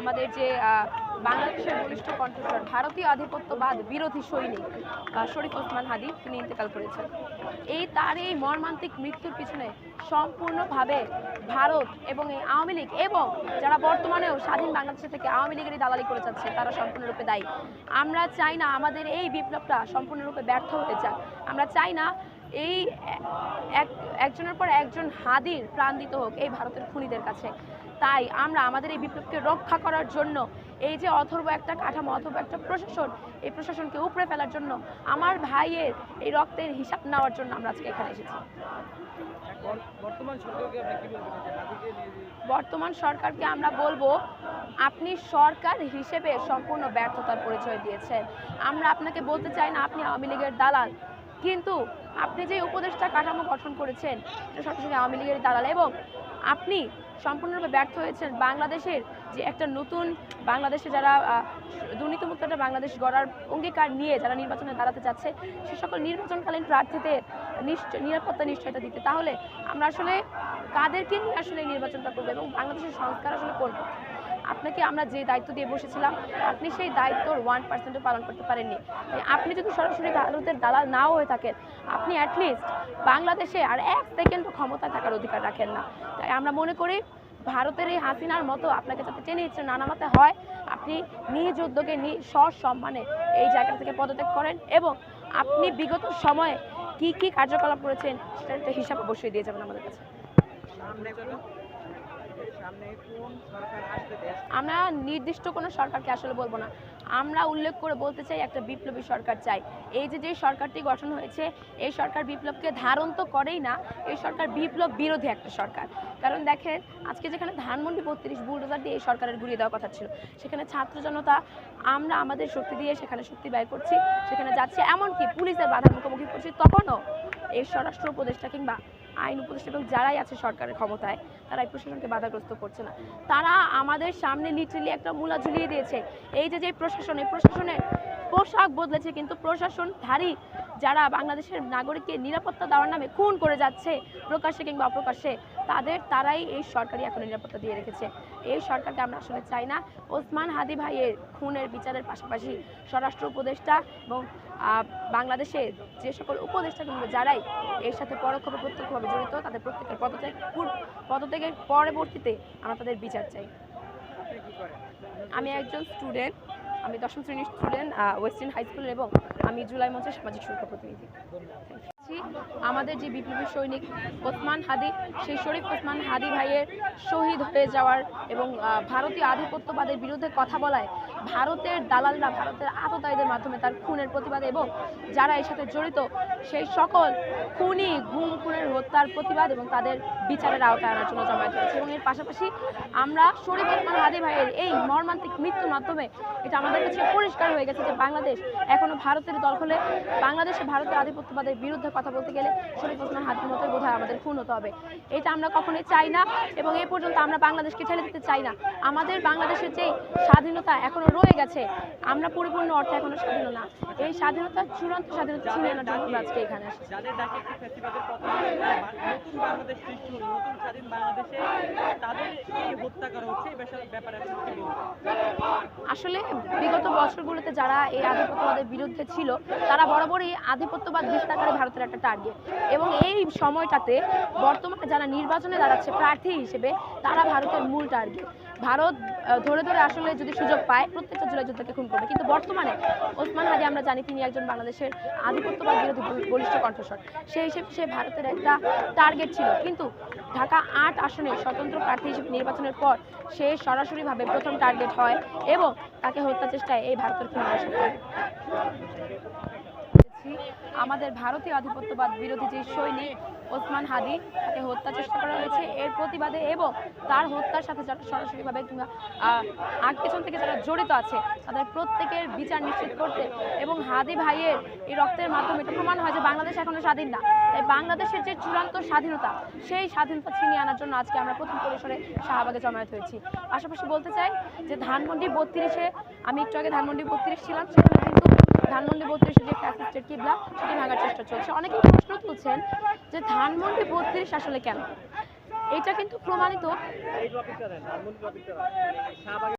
আমাদের যে বাংলাদেশের বলিষ্ঠ কণ্ঠস্বর, ভারতীয় আধিপত্যবাদ বিরোধী সৈনিক শরীফ ওসমান হাদি, তিনি ইন্তেকাল করেছেন। এই তার এই মর্মান্তিক মৃত্যুর পিছনে সম্পূর্ণভাবে ভারত এবং এই আওয়ামী লীগ এবং যারা বর্তমানেও স্বাধীন বাংলাদেশ থেকে আওয়ামী লীগেরই দালালি করে যাচ্ছে, তারা সম্পূর্ণরূপে দায়ী। আমরা চাই না আমাদের এই বিপ্লবটা সম্পূর্ণরূপে ব্যর্থ হতে যাক আমরা চাই না এই এক, একজনের পর একজন হাদির প্রাণ দিতে হোক এই ভারতের খুনিদের কাছে। তাই আমরা আমাদের এই বিপ্লবকে রক্ষা করার জন্য, এই যে অথর্ব একটা কাঠামো অথবা একটা প্রশাসন, এই প্রশাসনকে উপড়ে ফেলার জন্য আমার ভাইয়ের এই রক্তের হিসাব নেওয়ার জন্য আমরা আজকে এখানে এসেছি। বর্তমান সরকারকে আমরা বলব, আপনি সরকার হিসেবে সম্পূর্ণ ব্যর্থতার পরিচয় দিয়েছেন। আমরা আপনাকে বলতে চাই না আপনি আওয়ামী লীগের দালাল। কিন্তু আপনি যে উপদেষ্টা কাঠামো গঠন করেছেন, এটা সরাসরি আওয়ামী লীগের দালাল এবং আপনি সম্পূর্ণরূপে ব্যর্থ হয়েছেন। বাংলাদেশের যে একটা নতুন বাংলাদেশে যারা দুর্নীতিমুক্ত একটা বাংলাদেশ গড়ার অঙ্গীকার নিয়ে যারা নির্বাচনে দাঁড়াতে চাচ্ছে, সে সকল নির্বাচনকালীন প্রার্থীদের নিরাপত্তা নিশ্চয়তা দিতে। তাহলে আমরা আসলে কাদেরকে নিয়ে আসলে নির্বাচনটা করব এবং বাংলাদেশের সংস্কার আসলে করব? আপনাকে আমরা যে দায়িত্ব দিয়ে বসেছিলাম, আপনি সেই দায়িত্বর ওয়ান পার্সেন্টও পালন করতে পারেননি। আপনি যদি সরাসরি ভারতের দালাল নাও হয়ে থাকেন, আপনি অ্যাটলিস্ট বাংলাদেশে আর এক সেকেন্ড ক্ষমতায় থাকার অধিকার রাখেন না। তাই আমরা মনে করি ভারতের এই হাসিনার মতো আপনাকে যাতে টেনে ইচ্ছে নানামাতে হয়, আপনি নিজ উদ্যোগে নিজ সম্মানে এই জায়গা থেকে পদত্যাগ করেন এবং আপনি বিগত সময়ে কি কি কার্যকলাপ করেছেন সেটার একটা হিসাব অবশ্যই দিয়ে যাবেন আমাদের কাছে সামনে কোন সামনে কোন সরকার আসবে দেশ আমরা নির্দিষ্ট কোনো সরকারকে আসলে বলব না। আমরা উল্লেখ করে বলতে চাই একটা বিপ্লবী সরকার চাই। এই যে যে সরকারটি গঠন হয়েছে, এই সরকার বিপ্লবকে ধারণ তো করেই না, এই সরকার বিপ্লব বিরোধী একটা সরকার। কারণ দেখেন, আজকে যেখানে ধানমন্ডি বত্রিশ বুলডোজার দিয়ে এই সরকারের গুড়িয়ে দেওয়ার কথা ছিল, সেখানে ছাত্র জনতা, আমরা আমাদের শক্তি দিয়ে সেখানে শক্তি ব্যয় করছি, সেখানে যাচ্ছি। এমনকি পুলিশের বাধার মুখোমুখি করছি, তখনও এই স্বরাষ্ট্র উপদেষ্টা কিংবা আইন উপদেষ্টা এবং যারাই আছে সরকারের ক্ষমতায়, তারা এই প্রশাসনকে বাধাগ্রস্ত করছে না। তারা আমাদের সামনে লিটারেলি একটা মূলা ঝুলিয়ে দিয়েছে। এই যে যে প্রশাসন এই প্রশাসনের পোশাক বদলেছে কিন্তু প্রশাসনধারী যারা বাংলাদেশের নাগরিককে নিরাপত্তা দেওয়ার নামে খুন করে যাচ্ছে প্রকাশ্যে কিংবা অপ্রকাশ্যে তাদের তারাই এই সরকারি এখন নিরাপত্তা দিয়ে রেখেছে। এই সরকারকে আমরা আসলে চাই না। ওসমান হাদি ভাইয়ের খুনের বিচারের পাশাপাশি স্বরাষ্ট্র উপদেষ্টা এবং বাংলাদেশে যে সকল উপদেষ্টা কিংবা যারাই এর সাথে পরোক্ষ বা প্রত্যক্ষভাবে জড়িত তাদের প্রত্যেকের পদত্যাগ পদত্যাগের পরবর্তীতে আমরা তাদের বিচার চাই। আমি একজন স্টুডেন্ট। আমি দশম শ্রেণির স্টুডেন্ট ওয়েস্টার্ন হাই স্কুলের এবং আমি জুলাই মঞ্চের সামাজিক সুরক্ষা প্রতিনিধি। আছি। আমাদের যে বিপ্লবী সৈনিক ওসমান হাদি, সেই শরীফ ওসমান হাদি ভাইয়ের শহীদ হয়ে যাওয়ার এবং ভারতীয় আধিপত্যবাদের বিরুদ্ধে কথা বলায় ভারতের দালালরা ভারতের আততায়ীদের মাধ্যমে তার খুনের প্রতিবাদে এবং যারা এর সাথে জড়িত, সেই সকল খুনি গুম খুনের হত্যার প্রতিবাদ এবং তাদের বিচারের আওতায় আনার জন্য জমায়েত হয়েছে এবং এর পাশাপাশি আমরা শরীফ ওসমান হাদি ভাইয়ের এই মর্মান্তিক মৃত্যুর মাধ্যমে এটা আমাদের কাছে পরিষ্কার হয়ে গেছে যে বাংলাদেশ এখনও ভারতের দল হলে বাংলাদেশে ভারতের আধিপত্যবাদের বিরুদ্ধে কথা বলতে গেলে শরীফ ওসমান হাদির মতোই বোধহয় আমাদের খুন হতে হবে। এটা আমরা কখনোই চাই না এবং এ পর্যন্ত আমরা বাংলাদেশকে ঠেলে দিতে চাই না। আমাদের বাংলাদেশের যে স্বাধীনতা এখনও রয়ে গেছে, আমরা পরিপূর্ণ অর্থে এখনও স্বাধীন না। এই স্বাধীনতা, চূড়ান্ত স্বাধীনতা ছিনিয়ে আনার জন্য আজকে এখানে বাংলাদেশে তাদের হত্যা করা হচ্ছে আসলে বিগত বছরগুলোতে যারা এই আধিপত্যবাদের বিরুদ্ধে ছিল, তারা বরাবরই আধিপত্যবাদ বিস্তারকারী ভারতের একটা টার্গেট এবং এই সময়টাতে বর্তমানে যারা নির্বাচনে দাঁড়াচ্ছে, প্রার্থী হিসেবে, তারা ভারতের মূল টার্গেট ভারত ধরে ধরে আসলে যদি সুযোগ পায়, প্রত্যেকটা জুলাই যোদ্ধাকে খুন করবে। কিন্তু বর্তমানে ওসমান হাদি, আমরা জানি তিনি একজন বাংলাদেশের আধিপত্যবাদ বিরোধী বলিষ্ঠ কণ্ঠস্বর। সেই হিসেবে সে ভারতের একটা টার্গেট ছিল। কিন্তু ঢাকা আট আসনে স্বতন্ত্র প্রার্থী হিসেবে নির্বাচনের পর সে সরাসরিভাবে প্রথম টার্গেট হয় এবং তাকে হত্যা চেষ্টায় এই ভারতের খুনের সাথে আমাদের ভারতীয় আধিপত্যবাদ বিরোধী যে সৈনিক ওসমান হাদি, তাকে হত্যা চেষ্টা করা হয়েছে। এর প্রতিবাদে এবং তার হত্যার সাথে যারা সরাসরিভাবে কিংবা আগ পেছন থেকে যারা জড়িত আছে, তাদের প্রত্যেকের বিচার নিশ্চিত করতে এবং হাদি ভাইয়ের এই রক্তের মাধ্যমে এটা প্রমাণ হয় যে বাংলাদেশ এখনও স্বাধীন না। তাই বাংলাদেশের যে চূড়ান্ত স্বাধীনতা, সেই স্বাধীনতা ছিনিয়ে আনার জন্য আজকে আমরা প্রথম পরিসরে শাহবাগে জমায়েত হয়েছি। পাশাপাশি বলতে চাই যে ধানমন্ডি বত্রিশে, আমি একটু আগে ধানমন্ডি বত্রিশ ছিলাম, সেখানে কিন্তু ধানমন্ডি বত্রিশ যে ফ্যাসিস্টের কিবলা সেটি ভাঙার চেষ্টা চলছে। অনেকেই প্রশ্ন তুলছেন যে ধানমন্ডি বত্রিশ আসলে কেন? এটা কিন্তু প্রমাণিত